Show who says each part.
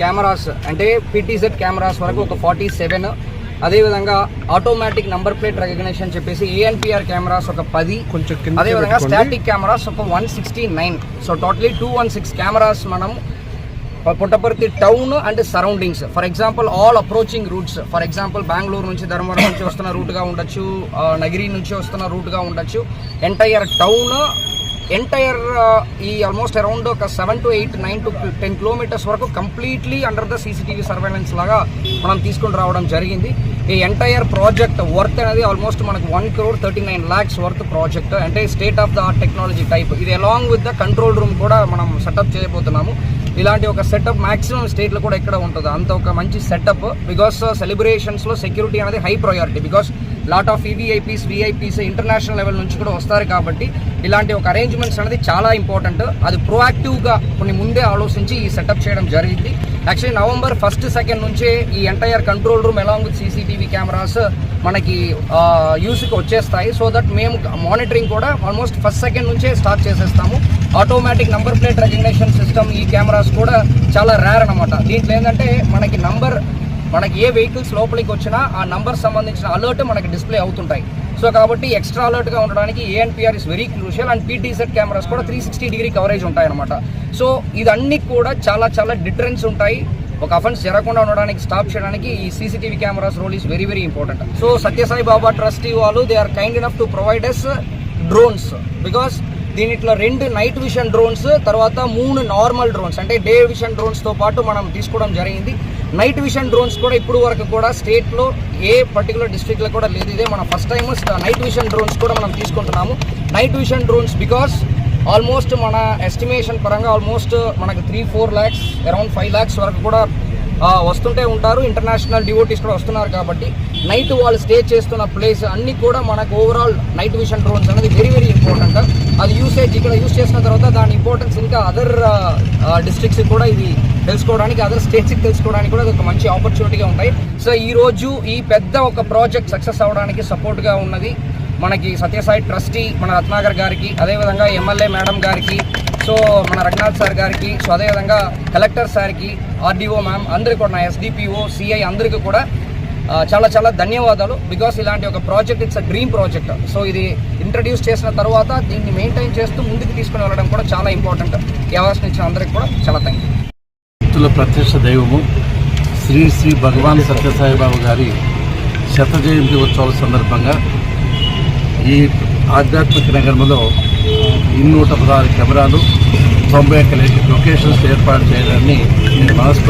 Speaker 1: Cameras అంటే PTZ cameras వరకు ఒక ఫార్టీ సెవెన్ అదేవిధంగా ఆటోమేటిక్ నంబర్ ప్లేట్ రికగ్నిషన్ చెప్పేసి ఏఎన్పిఆర్ కెమెరాస్ ఒక పది.
Speaker 2: కొంచెం
Speaker 1: అదేవిధంగా స్టాటిక్ కెమెరాస్ ఒక one sixty nine so totally two one six cameras మనం Puttaparthi town and surroundings for example all approaching routes for example Bengaluru నుంచి ధర్మవరం నుంచి వస్తున్న రూట్గా ఉండొచ్చు నగిరి నుంచి వస్తున్న రూట్గా ఉండొచ్చు. ఎంటైర్ టౌన్ ఎంటైర్ uh, ఈ ఆల్మోస్ట్ అరౌండ్ ఒక seven to eight nine to ten kilometres వరకు completely under the CCTV surveillance లాగా మనం తీసుకుని రావడం జరిగింది. ఈ ఎంటైర్ ప్రాజెక్ట్ వర్త్ అనేది ఆల్మోస్ట్ మనకు one crore thirty nine lakhs worth project అంటే state of the art technology type ఇది along with the control room కూడా మనం సెటప్ చేయబోతున్నాము. ఇలాంటి ఒక సెటప్ మాక్సిమం స్టేట్లో కూడా ఎక్కడ ఉంటుంది? అంత ఒక మంచి సెటప్ బికాస్ సెలబ్రేషన్స్లో సెక్యూరిటీ అనేది high priority because lot of VVIPs VIPs international level నుంచి కూడా వస్తారు కాబట్టి ఇలాంటి ఒక అరేంజ్మెంట్స్ అనేది చాలా ఇంపార్టెంట్ అది ప్రోయాక్టివ్గా కొన్ని ముందే ఆలోచించి ఈ సెటప్ చేయడం జరిగింది. యాక్చువల్లీ నవంబర్ ఫస్ట్ సెకండ్ నుంచే ఈ entire control room along with CCTV cameras మనకి యూస్కి వచ్చేస్తాయి. సో దట్ మేము మానిటరింగ్ కూడా ఆల్మోస్ట్ ఫస్ట్ సెకండ్ నుంచే స్టార్ట్ చేసేస్తాము. Automatic number plate recognition system ఈ కెమెరాస్ కూడా చాలా రేర్ అనమాట దీంట్లో ఏంటంటే మనకి నంబర్ మనకి ఏ వెహికల్స్ లోపలికి వచ్చినా ఆ నంబర్ సంబంధించిన అలర్ట్ మనకి డిస్ప్లే అవుతుంటాయి. సో కాబట్టి ఎక్స్ట్రా అలర్ట్గా ఉండడానికి ANPR is very crucial and PTZ cameras కూడా త్రీ సిక్స్టీ డిగ్రీ కవరేజ్ ఉంటాయి అనమాట సో ఇదన్నీ కూడా చాలా చాలా డిఫరెన్స్ ఉంటాయి. ఒక అఫెన్స్ జరగకుండా ఉండడానికి స్టాప్ చేయడానికి ఈ CCTV cameras role is very very important so Sathya Sai Baba trustee వాళ్ళు they are kind enough to provide us drones because దీనిట్లో రెండు నైట్ విషన్ డ్రోన్స్ తర్వాత మూడు నార్మల్ డ్రోన్స్ అంటే డే విషన్ డ్రోన్స్తో పాటు మనం తీసుకోవడం జరిగింది. నైట్ విషన్ డ్రోన్స్ కూడా ఇప్పుడు వరకు కూడా స్టేట్లో ఏ పర్టికులర్ డిస్ట్రిక్ట్లో కూడా లేదు. ఇదే మన first time night vision drones కూడా మనం తీసుకుంటున్నాము. Night vision drones because almost మన ఎస్టిమేషన్ పరంగా ఆల్మోస్ట్ మనకు three four lakhs around five lakhs వరకు కూడా వస్తుంటే ఉంటారు. ఇంటర్నేషనల్ డివోటీస్ కూడా వస్తున్నారు కాబట్టి నైట్ వాళ్ళు స్టే చేస్తున్న ప్లేస్ అన్ని కూడా మనకు ఓవరాల్ నైట్ విషన్ డ్రోన్స్ అనేది వెరీ వెరీ ఇంపార్టెంట్ అది యూసేజ్ ఇక్కడ యూస్ చేసిన తర్వాత దాని ఇంపార్టెన్స్ ఇంకా అదర్ డిస్ట్రిక్ట్స్ కూడా ఇది తెలుసుకోవడానికి అదర్ స్టేట్స్కి తెలుసుకోవడానికి కూడా అది ఒక మంచి ఆపర్చునిటీగా ఉంటాయి. సో ఈ రోజు ఈ పెద్ద ఒక ప్రాజెక్ట్ సక్సెస్ అవ్వడానికి సపోర్ట్గా ఉన్నది మనకి సత్యసాయి ట్రస్టీ మన రత్నాగర్ గారికి అదేవిధంగా ఎమ్మెల్యే మేడం గారికి సో మన రఘునాథ్ సార్ గారికి సో అదేవిధంగా కలెక్టర్ సార్కి ఆర్డీఓ మ్యామ్ అందరికీ కూడా నా ఎస్డిపిఓ సిఐ అందరికీ కూడా చాలా చాలా ధన్యవాదాలు. బికాస్ ఇలాంటి ఒక project it's a dream project so ఇది ఇంట్రడ్యూస్ చేసిన తర్వాత దీన్ని మెయింటైన్ చేస్తూ ముందుకు తీసుకుని వెళ్ళడం కూడా చాలా ఇంపార్టెంట్ ఈ అవకాశం ఇచ్చిన అందరికీ కూడా చాలా థ్యాంక్ యూ
Speaker 3: ప్రత్యక్ష దైవము శ్రీ శ్రీ భగవాన్ సత్యసాయిబాబు గారి శత జయంతి ఉత్సవాల సందర్భంగా ఈ ఆధ్యాత్మిక నగరంలో ఇన్నూట పదహారు కెమెరాలు తొంభై ఒక్క లొకేషన్స్ ఏర్పాటు చేయాలని నేను మనస్ఫూర్తి